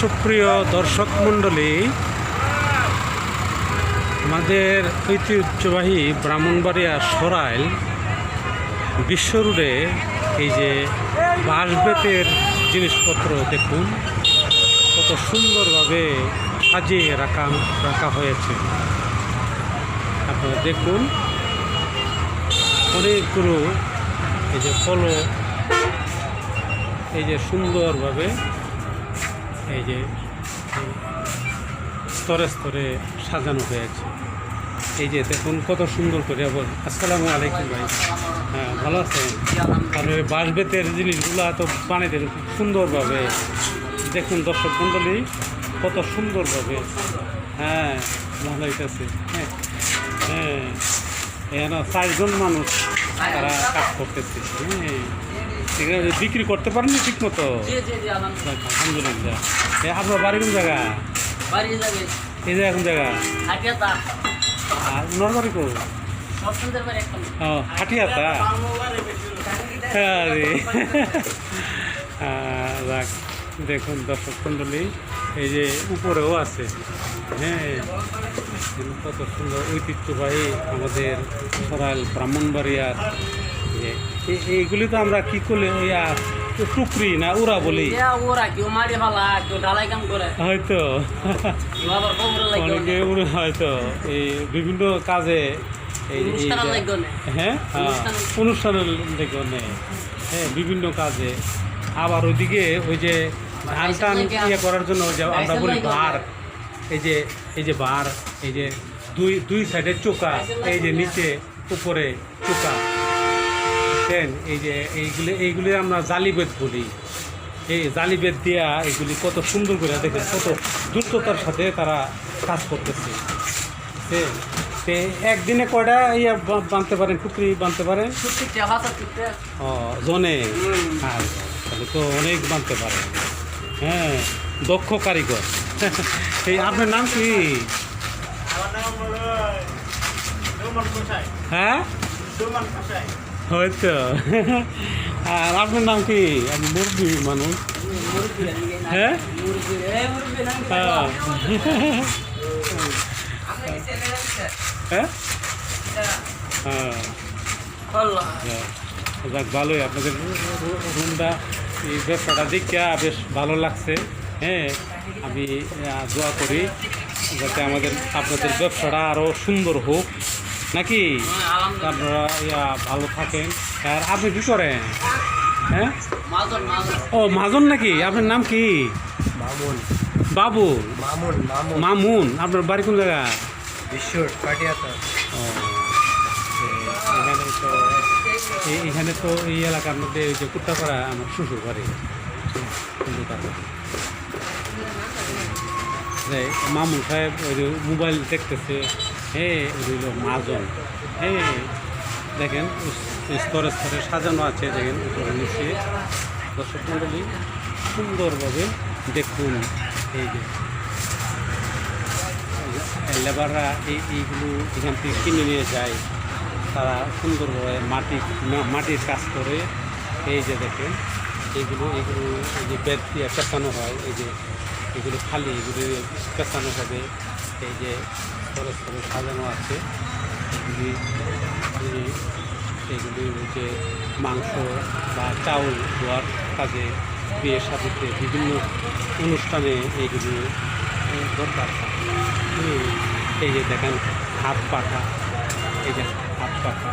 সুপ্রিয় দর্শক মণ্ডলী, আমাদের ঐতিহ্যবাহী ব্রাহ্মণবাড়িয়া সরাইল বিশ্বরুডে এই যে বাঁশবেতের জিনিসপত্র দেখুন, কত সুন্দরভাবে সাজিয়ে রাখা রাখা হয়েছে। আপনারা দেখুন, অনেকগুলো এই যে ফলো, এই যে সুন্দরভাবে এই যে স্তরে স্তরে সাজানো হয়েছে। এই যে দেখুন, কত সুন্দর করে বল আসসালামু আলাইকুম ভাই। হ্যাঁ ভালো আছেন? ওই বাঁশ বেতের জিনিসগুলো এত বানাইতেন খুব সুন্দরভাবে। দেখুন দর্শক মণ্ডলী, কত সুন্দরভাবে। হ্যাঁ ভালো হইতেছে। হ্যাঁ হ্যাঁ। এখানে চারজন মানুষ তারা কাজ করতেছে। হ্যাঁ। এখানে বিক্রি করতে পারেননি ঠিক মতো আলহামদুলিল্লাহ। এ আপনার বাড়ি কোন জায়গা? এই জায়গা কোন জায়গা? আর ওনার বাড়ি কো সব সুন্দর বাড়ি একটা ও হাটিয়াতা? আরে। যাক, দেখুন দর্শক মণ্ডলী এই যে উপরেও আছে। হ্যাঁ কত সুন্দর ঐতিহ্যবাহী আমাদের সরাইল ব্রাহ্মণবাড়িয়ার যে এইগুলি তো আমরা কি করলে টুকরি না বলি? ওরা করে। হয়তো। অনেকে হয়তো। এই বিভিন্ন কাজে। হ্যাঁ? হ্যাঁ, অনুষ্ঠানের- দেখো নেই হ্যাঁ বিভিন্ন কাজে। আবার ওইদিকে ওই যে ধান টান ইয়ে করার জন্য যে আমরা বলি বার এই যে এই যে বার এই যে দুই দুই সাইডে চোকা এই যে নিচে উপরে চোকা। বুঝছেন এই যে এইগুলি এইগুলি আমরা জালিবেদ বলি। এই জালিবেদ দিয়া এগুলি কত সুন্দর করে দেখেন কত দ্রুততার সাথে তারা কাজ করতেছে? তে একদিনে কয়টা ইয়া বা- বানতে পারেন টুকরি বানতে পারেন? ও জনে। আর তাহলে তো অনেক বানতে পারেন। হ্যাঁ দক্ষ কারিগর। এই আপনার নাম কি? হ্যাঁ? হয়তো। আর আপনার নাম কি? আপনি মুরগি মানুষ। হ্যাঁ? হ্যাঁ? হ্যাঁ। যাক, ভালোই। আপনাদের রুমটা, এই ব্যবসাটা দেখিয়া বেশ ভালো লাগছে। হ্যাঁ আমি দোয়া করি যাতে আমাদের, আপনাদের ব্যবসাটা আরও সুন্দর হোক। নাকি? আপনারা ইয়া ভালো থাকেন। আর আপনি কী করেন? হ্যাঁ? মাজন মাজন। ও মাজন নাকি? আপনার নাম কি? মামুন। বাবু? মামুন মামুন। মামুন আপনার বাড়ি কোন জায়গা? ও, এখানে তো এই- এখানে তো এই এলাকার মধ্যে ওই যে কুত্তাপাড়া আমার শ্বশুর যে মামুন সাহেব ওই যে মোবাইল দেখতেছে। হ্যাঁ হইল মাজন। হ্যাঁ দেখেন স্তরে স্তরে সাজানো আছে, দেখেন, উপরে নিচে। দর্শক মণ্ডলী সুন্দরভাবে দেখুন এই যে। লেবাররা এই এইগুলো এখান থেকে কিনে নিয়ে যায়। তারা সুন্দরভাবে মাটি মাটির কাজ করে। এই যে দেখেন, এইগুলো এগুলো এই যে বেদ দিয়ে পেঁচানো হয়। এই যে এগুলো খালি, এগুলো পেঁচানো হবে। এই যে স্তরে সাজানো আছে। এগুলি হচ্ছে মাংস বা চাউল দেওয়ার কাজে বিয়ের সাথে বিভিন্ন অনুষ্ঠানে এইগুলি দরকার। এই যে দেখেন, হাত পাখা, এই যে হাত পাখা।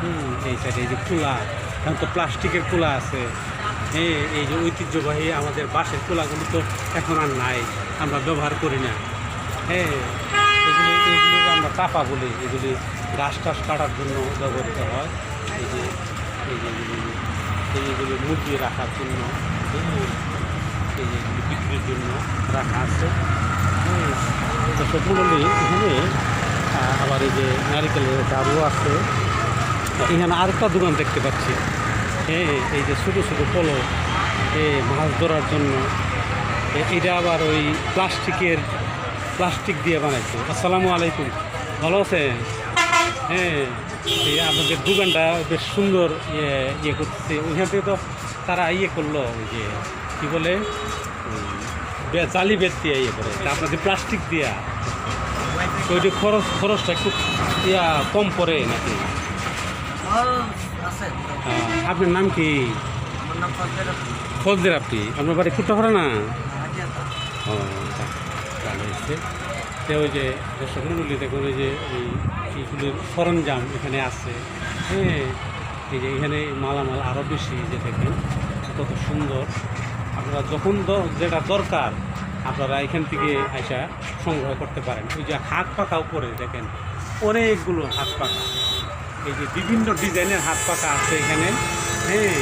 হুম, এই সাইডে এই যে কুলা এখন তো প্লাস্টিকের কুলা আছে। হ্যাঁ এই যে ঐতিহ্যবাহী আমাদের বাঁশের কুলাগুলো তো এখন আর নাই, আমরা ব্যবহার করি না। হ্যাঁ আমরা টাপা বলি এগুলি গাছ টাছ কাটার জন্য ব্যবহৃত হয়। এই যে এই যে এইগুলি মুরগি রাখার জন্য, এই যে বিক্রির জন্য রাখা আছে। সবগুলি এখানে আবার এই যে নারিকেলের ডাবু আছে। এখানে আরেকটা দোকান দেখতে পাচ্ছি। হ্যাঁ এই যে ছোটো ছোটো পলো মাছ ধরার জন্য। এটা আবার ওই প্লাস্টিকের, প্লাস্টিক দিয়ে বানাইছে। আসসালামু আলাইকুম। ভালো আছেন হ্যাঁ এই আপনাদের দোকানটা বেশ সুন্দর ইয়ে ইয়ে করতেছে। ওইখান থেকে তো তারা ইয়ে করল ওই যে কী বলে ওই জালি বেদ দিয়ে ইয়ে করে। তা আপনাদের প্লাস্টিক দিয়া। তো ওইটা খরচ খরচটা একটু ইয়া কম পড়ে নাকি? আপনার নাম কি? ফজদের আপনি আপনার বাড়ি কুট্টাফাড়া না? ও তা- তাহলে তো ওই যে দর্শক মন্ডলী দেখুন ওই যে এই এইগুলির সরঞ্জাম এখানে আছে। হ্যাঁ এই যে এখানে মালামাল আরও বেশি যে দেখেন, কত সুন্দর। আপনারা যখন যেটা দরকার, আপনারা এখান থেকে আসা সংগ্রহ করতে পারেন। ওই যে হাত পাখা উপরে দেখেন, অনেকগুলো হাত পাখা। এই যে বিভিন্ন ডিজাইনের হাত পাখা আছে এখানে। হ্যাঁ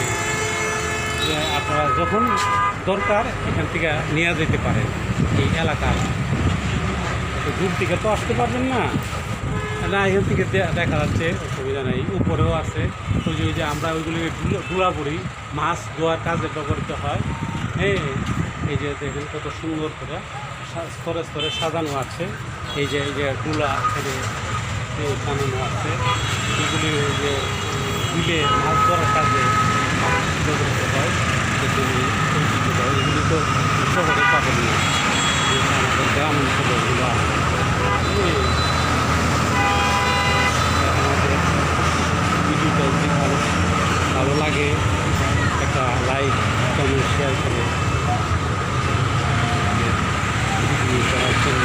আপনারা যখন দরকার, এখান থেকে নিয়ে যেতে পারেন এই এলাকার দূর থেকে তো আসতে পারবেন না। না, এখান থেকে দেখা যাচ্ছে, অসুবিধা নেই। উপরেও আছে। ওই যে আমরা ওইগুলি ডুলা পড়ি। মাছ ধোয়ার কাজে ব্যবহৃত হয়। হ্যাঁ এই যে দেখেন কত সুন্দর করে স্তরে স্তরে সাজানো আছে। এই যে এই যে ডুলা এখানে বানানো আছে। এগুলি ওই যে বিলে মাছ ধরার কাজে ব্যবহৃত হয়। এগুলি তো শহরে পাবেন না এগুলো আমাদের গ্রাম অঞ্চলে এগুলো আছে এই আমাদের ভিডিওটা যদি ভালো ভালো লাগে একটা লাইক কমেন্ট শেয়ার করে করার জন্য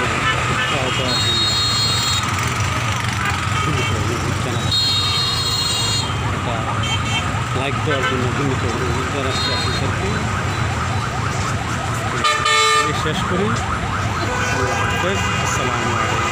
একটা লাইক দেওয়ার জন্য বিনীত অনুরোধ জানাচ্ছি আপনাদেরকে শেষ করি আল্লাহ হাফেজ আসসালামু আলাইকুম